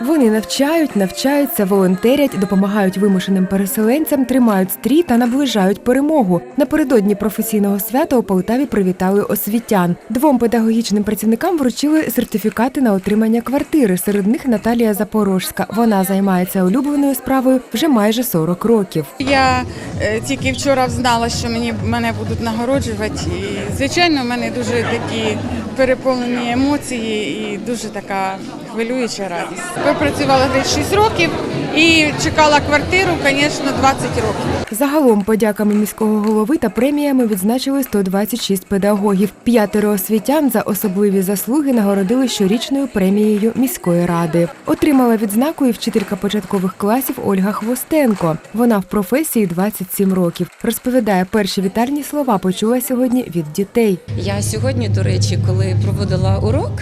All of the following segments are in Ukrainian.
Вони навчають, навчаються, волонтерять, допомагають вимушеним переселенцям, тримають стрій та наближають перемогу. Напередодні професійного свята у Полтаві привітали освітян. Двом педагогічним працівникам вручили сертифікати на отримання квартири. Серед них Наталія Запорожська. Вона займається улюбленою справою вже майже 40 років. Я е, тільки вчора знала, що мені мене будуть нагороджувати. І звичайно, в мене дуже такі переповнені емоції і дуже така хвилююча радість. Я працювала десь 6 років і чекала квартиру, звісно, 20 років. Загалом подяками міського голови та преміями відзначили 126 педагогів. П'ятеро освітян за особливі заслуги нагородили щорічною премією міської ради. Отримала відзнаку і вчителька початкових класів Ольга Хвостенко. Вона в професії 27 років. Розповідає, перші вітальні слова почула сьогодні від дітей. Я сьогодні, до речі, коли проводила урок,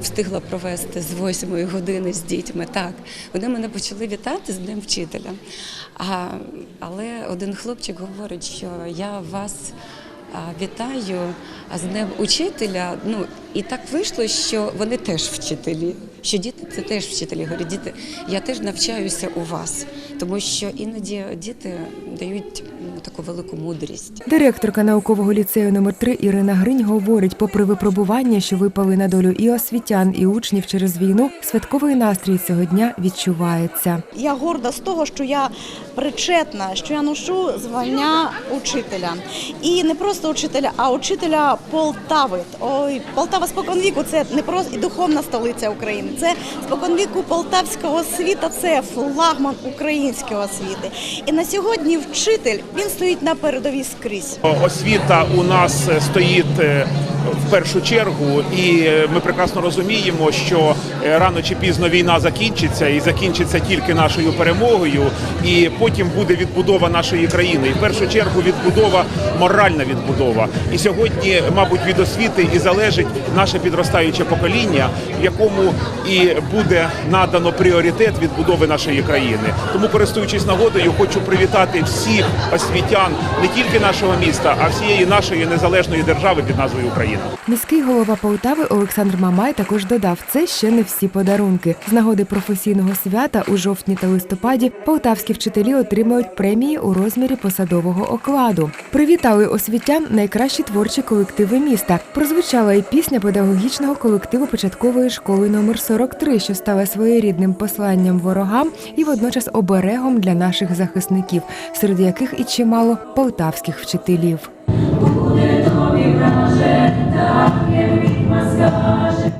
встигла провести з 8 години з дітьми. Так, вони мене почали вітати з Днем вчителя. А, але один хлопчик говорить, що я вас вітаю з Днем учителя. Ну і так вийшло, що вони теж вчителі. Що діти це теж вчителі. Говорять, діти, я теж навчаюся у вас, тому що іноді діти дають ну, таку велику мудрість. Директорка наукового ліцею номер 3 Ірина Гринь говорить, попри випробування, що випали на долю і освітян, і учнів через війну, святковий настрій цього дня відчувається. Я горда з того, що я причетна, що я ношу звання учителя. І не просто учителя, а учителя Полтави. Ой, Полтава споконвіку це не просто і духовна столиця України. Це споконвіку полтавського освіта, це флагман української освіти. І на сьогодні вчитель він стоїть на передовій скрізь. Освіта у нас е, стоїть е, в першу чергу, і е, ми прекрасно розуміємо, що е, рано чи пізно війна закінчиться і закінчиться тільки нашою перемогою, і потім буде відбудова нашої країни. І в першу чергу відбудова, моральна відбудова. І сьогодні, мабуть, від освіти і залежить наше підростаюче покоління, в якому і буде надано пріоритет відбудови нашої країни. Тому, користуючись нагодою, хочу привітати всіх освітян не тільки нашого міста, а всієї нашої незалежної держави під назвою Україна. Міський голова Полтави Олександр Мамай також додав, це ще не всі подарунки. З нагоди професійного свята у жовтні та листопаді полтавські вчителі отримають премії у розмірі посадового окладу. Привітали освітян найкращі творчі колективи міста. Прозвучала і пісня педагогічного колективу початкової школи номер 43, що стала своєрідним посланням ворогам і водночас оберегом для наших захисників, серед яких і чимало полтавських вчителів тобі каже, так як відьма скаже.